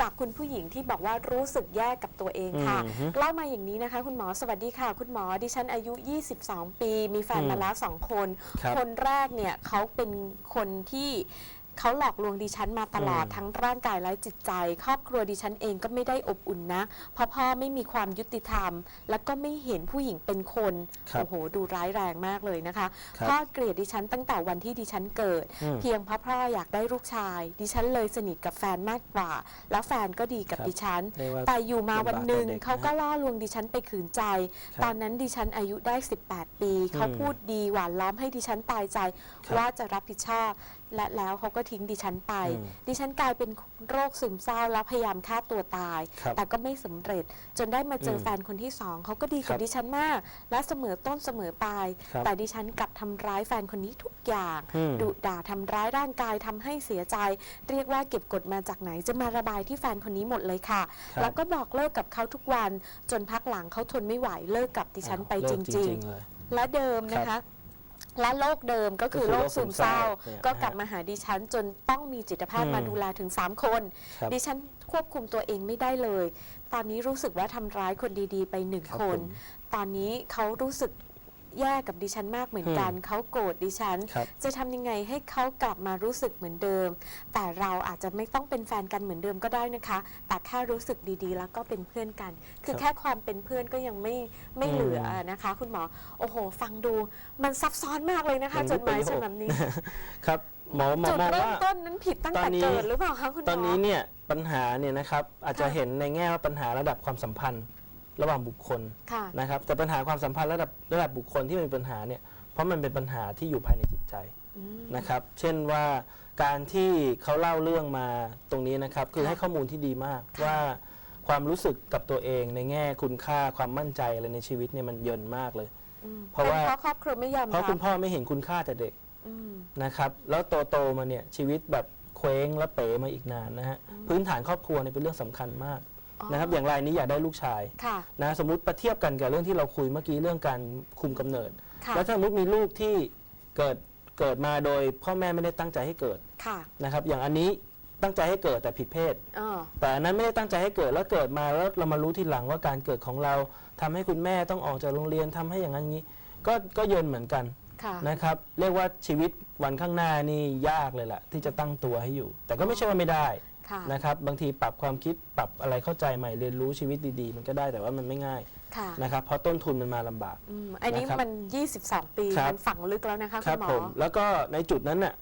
จากคุณผู้หญิงที่บอกว่ารู้สึกแย่กับตัวเองค่ะอืมฮึเล่ามาอย่างนี้นะคะ คุณหมอสวัสดีค่ะ คุณหมอดิฉันอายุ 22 ปี มีแฟนอืมมาแล้วสองคนครับคนแรกเนี่ยเขาเป็นคนที่ เขาหลอกลวงดิฉันมาตลอดอืมทั้งร่างกายและจิตใจ ครอบครัวดิฉันเองก็ไม่ได้อบอุ่นนะเพราะพ่อไม่มีความยุติธรรม แล้วก็ไม่เห็นผู้หญิงเป็นคนครับโอ้โห ดูร้ายแรงมากเลยนะคะครับพ่อเกลียดดิฉันตั้งแต่วันที่ดิฉันเกิด อืม เพียงเพราะพ่ออยากได้ลูกชาย ดิฉันเลยสนิทกับแฟนมากกว่า แล้วแฟนก็ดีกับครับดิฉัน เรียกว่าแต่อยู่มาวันหนึ่งลำบากแต่เด็กเขาก็นะฮะล่อลวงดิฉันไปขืนใจ ครับตอนนั้นดิฉันอายุได้ 18 ปี เขาพูดดีหวานล้อมให้ดิฉันตายใจ ครับ ว่าจะรับผิดชอบ และแล้วเขาก็ทิ้งดิฉันไปอืมดิฉันกลายเป็นโรคซึมเศร้าแล้วพยายามฆ่าตัวตาย ครับแต่ก็ไม่สำเร็จจนได้มาเจออมแฟนคนที่สองเขาก็ดีคกัรับบดิฉันมาก และเสมอต้นเสมอปลายครับแต่ดิฉันกลับทำร้ายแฟนคนนี้ทุกอย่างอืม ดุด่าทำร้ายร่างกายทำให้เสียใจ เรียกว่าเก็บกดมาจากไหนจะมาระบายที่แฟนคนนี้หมดเลยค่ะ ครับ แล้วก็บอกเลิกกับเขาทุกวัน จนพักหลังเขาทนไม่ไหวเลิกกับดิฉันไปเลิจกริง ๆ เลยๆและเดิมนะคะ และโรคเดิมก็คือก็คือโรโรคคซึมเศร้าซึมเศร้าเนี่ยก็นะฮะกลับมาหาดิฉันจนต้องมีจิตแพทย์อืมมาดูแลถึง 3 คนครับดิฉันควบคุมตัวเองไม่ได้เลย ตอนนี้รู้สึกว่าทำร้ายคนดีๆ ไปหนึ่งครับคนผมตอนนี้เขารู้สึก แย่กับดิฉันมากเหมือนกัน เขาโกรธดิฉัน ครับ จะทำยังไงให้เขากลับมารู้สึกเหมือนเดิม แต่เราอาจจะไม่ต้องเป็นแฟนกันเหมือนเดิมก็ได้นะคะ แต่แค่รู้สึกดีๆ แล้วก็เป็นเพื่อนกัน คือครับแค่ความเป็นเพื่อนก็ยังไม่ไม่อืมเหลือนะคะ คุณหมอ โอ้โห ฟังดูมันซับซ้อนมากเลยนะคะมันจไม่ดหมายประฉโยคบับนี้ ครับหมอหมอจุดมองเริ่มว่า ต้นนั้นผิดตั้งตอแต่นนี้ เกิดหรือเปล่าคะคุณหมอ ตอนนี้เนี่ยปัญหาเนี่ยนะครับอาจจะค่ะ เห็นในแง่ว่าปัญหาระดับความสัมพันธ์ ระหว่างบุคคลค่ะ นะครับ แต่ปัญหาความสัมพันธ์ระดับระดับบุคคลที่มีปัญหาเนี่ยเพราะมันเป็นปัญหาที่อยู่ภายในจิตใจอืม นะครับ เช่นว่าการที่เขาเล่าเรื่องมาตรงนี้นะครับ คือค่ะให้ข้อมูลที่ดีมากค่ะ ว่าความรู้สึกกับตัวเองในแง่คุณค่าความมั่นใจอะไรในชีวิตเนี่ยมันเยินมากเลย อืมเพราะว่า ป็นเพราะครอบครัวไม่ยอมเพราะรัคุณบพ่อไม่เห็นคุณค่าแต่เด็ก อืม นะครับแล้วโตโตๆมาเนี่ยชีวิตแบบเคว้งและเป๋มาอีกนานนะฮะพื้นฐานครอบครัวเนี่ยเป็นเรื่องสำคัญมากอ๋อ นะครับอย่างรายนี้อยากได้ลูกชายค่ะ นะสมมุติประเทียบกันกับเรื่องที่เราคุยเมื่อกี้เรื่องการคุมกำเนิด ค่ะ แล้วถ้าสมมติมีลูกที่เกิดเกิดมาโดยพ่อแม่ไม่ได้ตั้งใจให้เกิดค่ะนะครับอย่างอันนี้ตั้งใจให้เกิดแต่ผิดเพศอ๋อแต่อันนั้นไม่ได้ตั้งใจให้เกิดแล้วเกิดมาแล้วเรามารู้ทีหลังว่าการเกิดของเราทำให้คุณแม่ต้องออกจากโรงเรียนทำให้อย่างนั้นอย่างนี้ ก็ก็เยินเหมือนกันค่ะ นะครับ เรียกว่าชีวิตวันข้างหน้านี่ยากเลยล่ะ ที่จะตั้งตัวให้อยู่ แต่ก็ไม่ใช่ว่าไม่ได้ ค่ะ นะครับบางทีปรับความคิดปรับอะไรเข้าใจใหม่เรียนรู้ชีวิตดีๆ มันก็ได้แต่ว่ามันไม่ง่ายค่ะนะครับเพราะต้นทุนมันมาลำบาก อืมอันนี้นะครับมัน 22 ปีครับ มันฝังลึกแล้วนะคะคคุรัณหมอ ผมแล้วก็ในจุดนั้นน่ะ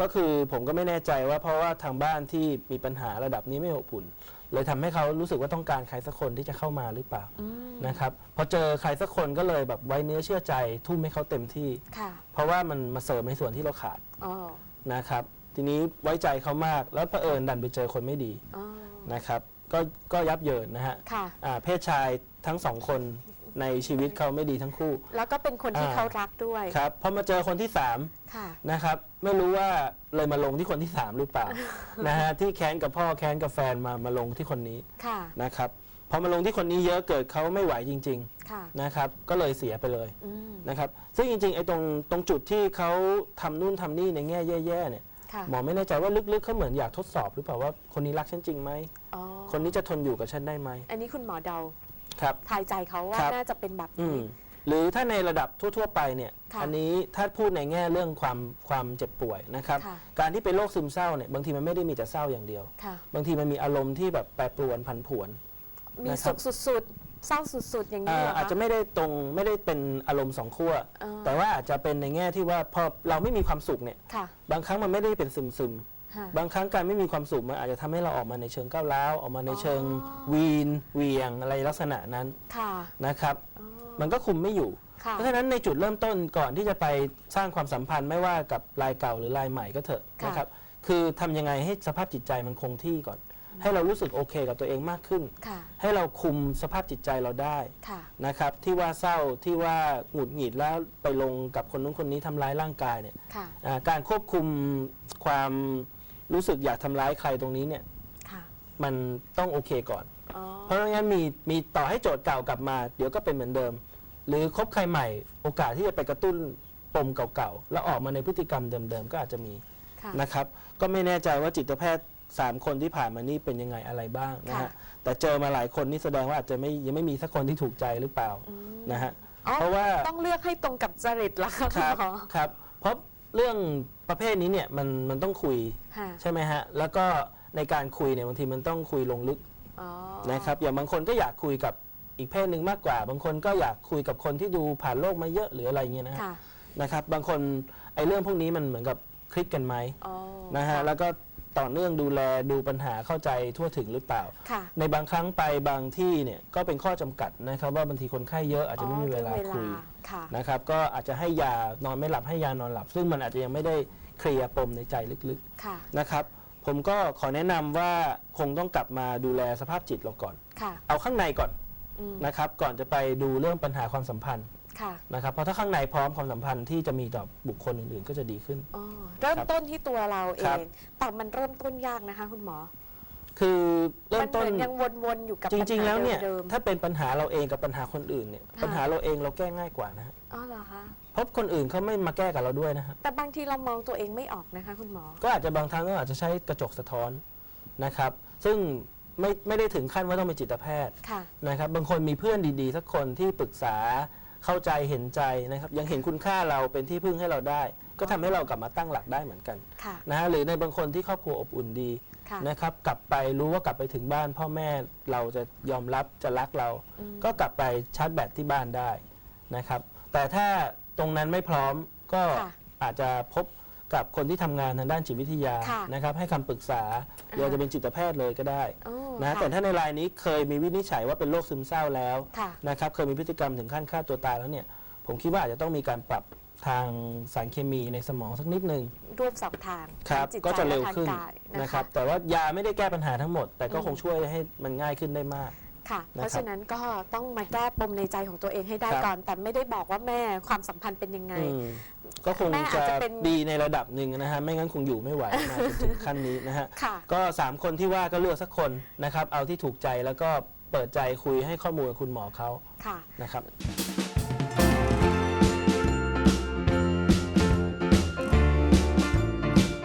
ก็คือผมก็ไม่แน่ใจว่าเพราะว่าทางบ้านที่มีปัญหาระดับนี้ไม่อบอุ่นเลยทำให้เขารู้สึกว่าต้องการใครสักคนที่จะเข้ามาหรือเปล่าอืมนะครับพอเจอใครสักคนก็เลยแบบไว้เนื้อเชื่อใจ ทุ่มให้เขาเต็มที่ ค่ะเพราะว่ามันมาเสริมในส่วนที่เราขาดอ๋อนะครับ ทีนี้ไว้ใจเขามากแล้วเผอิญดันไปเจอคนไม่ดีอ๋อนะครับ ก็ก็ยับเยินนะฮะค่ะ อ่าเพศชายทั้งสองคนในชีวิตเขาไม่ดีทั้งคู่ แล้วก็เป็นคนที่อ่า เขารักด้วยครับพอมาเจอคนที่สาม ค่ะ นะครับไม่รู้ว่าเลยมาลงที่คนที่สามหรือเปล่า นะฮะที่แค้นกับพ่อแค้นกับแฟนมามาลงที่คนนี้ค่ะนะครับพอมาลงที่คนนี้เยอะเกิดเขาไม่ไหวจริงค่ะ ๆนะครับก็เลยเสียไปเลยอืมนะครับซึ่งจริงๆไอ้ตรงตรงจุดที่เขาทำนู่นทำนี่ในแง่แย่ๆเนี่ยค่ะ หมอไม่แน่ใจว่าลึกๆเขาเหมือนอยากทดสอบหรือเปล่าว่าคนนี้รักฉันจริงไหม อ๋อคนนี้จะทนอยู่กับฉันได้ไหมอันนี้คุณหมอเดาครับ ทายใจเขาว่าครับ น่าจะเป็นแบบอืนี้ มหรือถ้าในระดับทั่ว ๆ ไปเนี่ย ค่ะอันนี้ถ้าพูดในแง่เรื่องความความเจ็บป่วยนะครับ ค่ะ การที่เป็นโรคซึมเศร้าเนี่ยบางทีมันไม่ได้มีแต่เศร้าอย่างเดียว ค่ะ บางทีมันมีอารมณ์ที่แบบแปรปรวนผันผวน มีนะครับ สุขสุดๆ เศร้าสุดๆ อย่างนี้อ่าเหรออาจจะคะไม่ได้ตรงไม่ได้เป็นอารมณ์สองขั้วเออแต่ว่าอาจจะเป็นในแง่ที่ว่าพอเราไม่มีความสุขเนี่ย ค่ะบางครั้งมันไม่ได้เป็นซึมซึมค่ะๆบางครั้งการไม่มีความสุขมันอาจจะทำให้เราออกมาในเชิงก้าวร้าวออกมาในเชิงอ๋อ วีนเหวียงอะไรลักษณะนั้นค่ะนะครับ อ๋อมันก็คุมไม่อยู่ ค่ะเพราะฉะนั้นในจุดเริ่มต้นก่อนที่จะไปสร้างความสัมพันธ์ไม่ว่ากับรายเก่าหรือรายใหม่ก็เถอะค่ะนะครับ คือทำยังไงให้สภาพจิตใจมันคงที่ก่อน ให้เรารู้สึกโอเคกับตัวเองมากขึ้น ค่ะ ให้เราคุมสภาพจิตใจเราได้ค่ะ นะครับ ที่ว่าเศร้าที่ว่าหงุดหงิดแล้วไปลงกับคนนู้นคนนี้ทำร้ายร่างกายเนี่ยค่ะ อ่าการควบคุมความรู้สึกอยากทำร้ายใครตรงนี้เนี่ยค่ะ มันต้องโอเคก่อน อ๋อ เพราะไม่งั้นมีมีต่อให้โจทย์เก่ากลับมา เดี๋ยวก็เป็นเหมือนเดิม หรือคบใครใหม่โอกาสที่จะไปกระตุ้นปมเก่าๆ แล้วออกมาในพฤติกรรมเดิมๆ ก็อาจจะมีค่ะ นะครับ ก็ไม่แน่ใจว่าจิตแพทย์ สามคนที่ผ่านมานี่เป็นยังไงอะไรบ้างนะค่ะฮะแต่เจอมาหลายคนนี่แสดงว่าอาจจะไม่ยังไม่มีสักคนที่ถูกใจหรือเปล่าอืมนะฮะอ๋อเพราะว่า ต้องเลือกให้ตรงกับจริตละค่ะคคุณรับหมอครับเพราะเรื่องประเภทนี้เนี่ยมันมันต้องคุยค่ะใช่ไหมฮะแล้วก็ในการคุยเนี่ยบางทีมันต้องคุยลงลึกอ๋อนะครับอย่างบางคนก็อยากคุยกับอีกเพศหนึ่งมากกว่า บางคนก็อยากคุยกับคนที่ดูผ่านโลกมาเยอะหรืออะไรเงี้ยนะฮะค่ะนะครับบางคนไอ้เรื่องพวกนี้มันเหมือนกับคลิกกันไหมอ๋อ นะฮะแล้วก็ ต่อเนื่องดูแลดูปัญหาเข้าใจทั่วถึงหรือเปล่า ค่ะ ในบางครั้งไปบางที่เนี่ยก็เป็นข้อจำกัดนะครับ ว่าบางทีคนไข้เยอะอาจจะไม่มีเวลาอ๋อคุยค่ะ นะครับ ก็อาจจะให้ยานอนไม่หลับให้ยานอนหลับ ซึ่งมันอาจจะยังไม่ได้เคลียร์ปมในใจลึกค่ะ ๆนะครับ ผมก็ขอแนะนำว่าคงต้องกลับมาดูแลสภาพจิตเราก่อน ค่ะ เอาข้างในก่อนอืม นะครับ ก่อนจะไปดูเรื่องปัญหาความสัมพันธ์ ค่ะนะครับเพราะถ้าข้างในพร้อมความสัมพันธ์ที่จะมีต่อบุคคลอื่นๆ ก็จะดีขึ้น อ๋อเริ่มครับต้นที่ตัวเราเอครับ ง แต่มันเริ่มต้นยากนะคะ คุณหมอคือเริ่มัมเหต้นมือนยังวนๆอยู่กับจริง ๆ แล้วเนี่ยเดิมถ้าเป็นปัญหาเราเองกับปัญหาคนอื่นเนี่ยค่ะปัญหาเราเองเราแก้ง่ายกว่านะฮะๆอ๋อเหรอคะเพราะคนอื่นเขาไม่มาแก้กับเราด้วยนะฮะแต่บางทีเรามองตัวเองไม่ออกนะคะ คุณหมอ ก็อาจจะบางครั้งก็อาจจะใช้กระจกสะท้อนนะครับ ซึ่งไม่ไม่ได้ถึงขั้นว่าต้องเป็นจิตแพทย์ค่ะ นะครับบางคนมีเพื่อนดีๆ สักคนที่ปรึกษา เข้าใจเห็นใจนะครับยังเห็นคุณค่าเราเป็นที่พึ่งให้เราได้ ก็ทำให้เรากลับมาตั้งหลักได้เหมือนกันค่ะนะฮะหรือในบางคนที่ครอบครัวอบอุ่นดีค่ะนะครับกลับไปรู้ว่ากลับไปถึงบ้าน พ่อแม่เราจะยอมรับจะรักเราอืมก็กลับไปชาร์จแบตที่บ้านได้นะครับ แต่ถ้าตรงนั้นไม่พร้อมก็ค่ะอาจจะพบกับคนที่ทำงานทางด้านจิตวิทยาค่ะนะครับให้คำปรึกษา หรืออาจจะเป็นจิตแพทย์เลยก็ได้โอ้นะค่ะแต่ถ้าในรายนี้เคยมีวินิจฉัยว่าเป็นโรคซึมเศร้าแล้วค่ะนะครับเคยมีพฤติกรรมถึงขั้นฆ่าตัวตายแล้วเนี่ยผมคิดว่าอาจจะต้องมีการปรับทางสารเคมีในสมองสักนิดนึงร่วมสองทางครับทั้งจิตก็ใจจะและเร็วทางขึ้นกายนะนะครัคะบแต่ว่ายาไม่ได้แก้ปัญหาทั้งหมด แต่ก็อืมคงช่วยให้มันง่ายขึ้นได้มาก ค่ะนะครับเพราะฉะนั้นก็ต้องมาแก้ปมในใจของตัวเองให้ได้ครับก่อน แต่ไม่ได้บอกว่าแม่ความสัมพันธ์เป็นยังไงอืมก็คงแม่อาจะจจะเป็นดีในระดับหนึ่งนะฮะ ไม่งั้นคงอยู่ไม่ไหวมาจนถึงขั้นนี้นะฮะค่ะก็ 3 คนที่ว่าก็เลือกสักคนนะครับ เอาที่ถูกใจแล้วก็เปิดใจคุยให้ข้อมูลกับคุณหมอเขาค่ะนะครับ